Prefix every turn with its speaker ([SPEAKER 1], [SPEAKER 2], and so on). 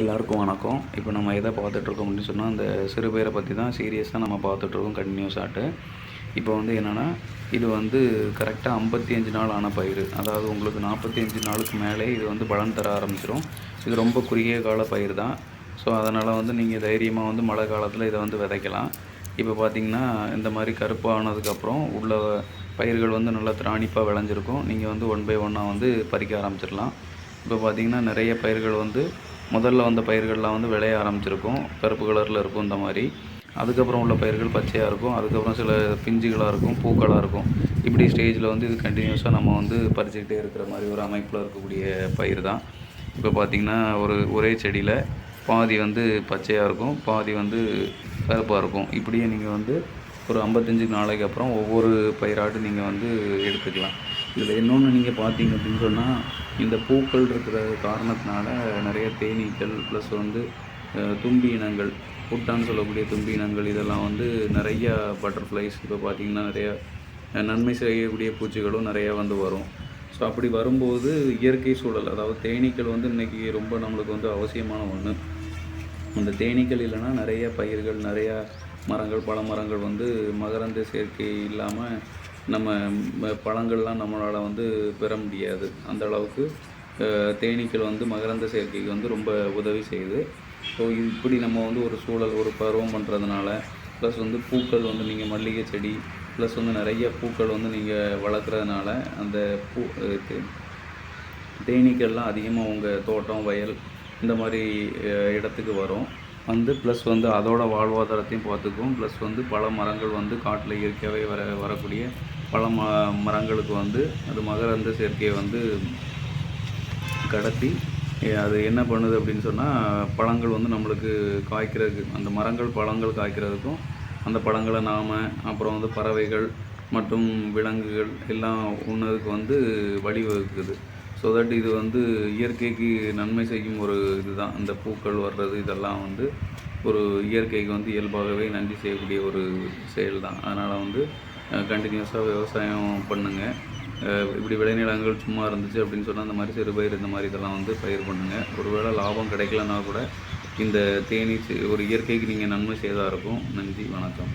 [SPEAKER 1] எல்லாருக்கும் வணக்கம். இப்போ நம்ம எதை பார்த்துட்ருக்கோம் அப்படின்னு சொன்னால் அந்த சிறுபேரை பற்றி தான் சீரியஸாக நம்ம பார்த்துட்ருக்கோம் கண்டினியூஸ் ஆட்டு. இப்போ வந்து என்னென்னா இது வந்து கரெக்டாக ஐம்பத்தி அஞ்சு நாள் ஆன பயிர் அதாவது உங்களுக்கு நாற்பத்தி அஞ்சு நாளுக்கு மேலே இது வந்து பலன் தர ஆரம்பிச்சிடும் இது ரொம்ப குறுகிய கால பயிர் தான். ஸோ அதனால் வந்து நீங்கள் தைரியமாக வந்து மழை காலத்தில் இதை வந்து விதைக்கலாம். இப்போ பார்த்தீங்கன்னா இந்த மாதிரி கருப்பானதுக்கப்புறம் உள்ள பயிர்கள் வந்து நல்லா திராணிப்பாக விளைஞ்சிருக்கும். நீங்கள் வந்து ஒன் பை ஒன்னாக வந்து பறிக்க ஆரம்பிச்சிடலாம். இப்போ பார்த்தீங்கன்னா நிறைய பயிர்கள் வந்து முதல்ல வந்த பயிர்கள்லாம் வந்து விளைய ஆரம்பிச்சிருக்கும். கருப்பு கலரில் இருக்கும் இந்த மாதிரி. அதுக்கப்புறம் உள்ள பயிர்கள் பச்சையாக இருக்கும். அதுக்கப்புறம் சில பிஞ்சுகளாக இருக்கும் பூக்களாக இருக்கும். இப்படி ஸ்டேஜில் வந்து இது கண்டினியூஸாக நம்ம வந்து பறிச்சுக்கிட்டே இருக்கிற மாதிரி ஒரு அமைப்பில் இருக்கக்கூடிய பயிர் தான் இப்போ பார்த்திங்கன்னா ஒரு ஒரே செடியில் பாதி வந்து பச்சையாக இருக்கும் பாதி வந்து கருப்பாக இருக்கும். இப்படியே நீங்கள் வந்து ஒரு ஐம்பத்தஞ்சு நாளைக்கு அப்புறம் ஒவ்வொரு பயிராட்டு நீங்கள் வந்து எடுத்துக்கலாம். இதில் இன்னொன்று நீங்கள் பார்த்தீங்க அப்படின்னு சொன்னால் இந்த பூக்கள் இருக்கிற காரணத்தினால நிறைய தேனீக்கள் ப்ளஸ் வந்து தும்பி இனங்கள் புட்டான்னு சொல்லக்கூடிய தும்பி இனங்கள் இதெல்லாம் வந்து நிறையா பட்டர்ஃப்ளைஸ் இப்போ பார்த்தீங்கன்னா நிறைய நன்மை செய்யக்கூடிய பூச்சிகளும் நிறையா வந்து வரும். ஸோ அப்படி வரும்போது இயற்கை சூழல் அதாவது தேனீக்கள் வந்து இன்றைக்கி ரொம்ப நம்மளுக்கு வந்து அவசியமான ஒன்று அந்த தேனீக்கள் இல்லைன்னா நிறைய பயிர்கள் நிறையா மரங்கள் பல மரங்கள் வந்து மகரந்த சேர்க்கை இல்லாமல் நம்ம ம- பழங்கள்லாம் நம்மளால் வந்து பெற முடியாது. அந்த அளவுக்கு தேனீக்கள் வந்து மகரந்த சேர்க்கைக்கு வந்து ரொம்ப உதவி செய்யுது. ஸோ இப்படி நம்ம வந்து ஒரு சூழல் ஒரு பருவம் பண்ணுறதுனால ப்ளஸ் வந்து பூக்கள் வந்து நீங்கள் மல்லிகை செடி ப்ளஸ் வந்து நிறைய பூக்கள் வந்து நீங்கள் வளர்க்குறதுனால அந்த பூ தேனீக்கள்லாம் அதிகமாக உங்கள் தோட்டம் வயல் இந்த மாதிரி இடத்துக்கு வரும். வந்து ப்ளஸ் வந்து அதோட வாழ்வாதாரத்தையும் பார்த்துக்கும் ப்ளஸ் வந்து பல மரங்கள் வந்து காட்டில் இயற்கையாகவே வர வரக்கூடிய பல ம மரங்களுக்கு வந்து அது மகரந்த சேர்க்கையை வந்து கடத்தி அது என்ன பண்ணுது அப்படின்னு சொன்னால் பழங்கள் வந்து நம்மளுக்கு காய்க்கிறதுக்கு அந்த மரங்கள் பழங்கள் காய்க்கிறதுக்கும் அந்த பழங்களை நாம் அப்புறம் வந்து பறவைகள் மற்றும் விலங்குகள் எல்லாம் உண்ணதுக்கு வந்து வழிவகுக்குது. ஸோ தட் இது வந்து இயற்கைக்கு நன்மை செய்யும் ஒரு இதுதான். இந்த பூக்கள் வர்றது இதெல்லாம் வந்து ஒரு இயற்கைக்கு வந்து இயல்பாகவே நன்றி செய்யக்கூடிய ஒரு செயல் தான் அதனால் வந்து கண்டினியூஸாக விவசாயம் பண்ணுங்கள் இப்படி விளைநிலங்கள் சும்மா இருந்துச்சு அப்படின்னு சொன்னால் அந்த மாதிரி சிறுபயிர் இந்த மாதிரி இதெல்லாம் வந்து பயிர் பண்ணுங்கள் ஒருவேளை லாபம் கிடைக்கலனா கூட இந்த தேனீ செ- ஒரு இயற்கைக்கு நீங்கள் நன்மை செய்தாக இருக்கும். நன்றி வணக்கம்.